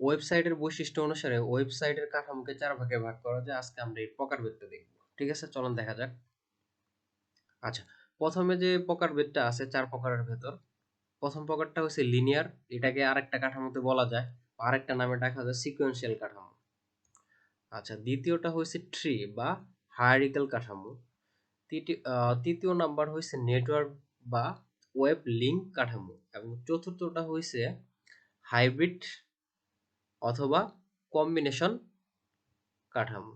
ওয়েবসাইটের বৈশিষ্ট্য অনুসারে ওয়েবসাইটের কাঠামোকে চার ভাগে ভাগ করা যায়। আজকে আমরা এই প্রকারভেদটা দেখব। ঠিক আছে? চলুন দেখা যাক। আচ্ছা প্রথমে যে প্রকারভেদটা আছে চার প্রকারের ভেতর, প্রথম প্রকারটা হচ্ছে লিনিয়ার এটাকে আরেকটা কাঠামোতে বলা যায়। আরেকটা নামে ডাকা যায় সিকোয়েন্সিয়াল কাঠামো। আচ্ছা দ্বিতীয়টা হচ্ছে ট্রি বা হায়ারিক্যাল কাঠামো। তৃতীয় নাম্বার হয়েছে নেটওয়ার্ক বা ওয়েব লিঙ্ক কাঠামো। এবং চতুর্থটা হয়েছে হাইব্রিড অথবা কম্বিনেশন কাঠামো।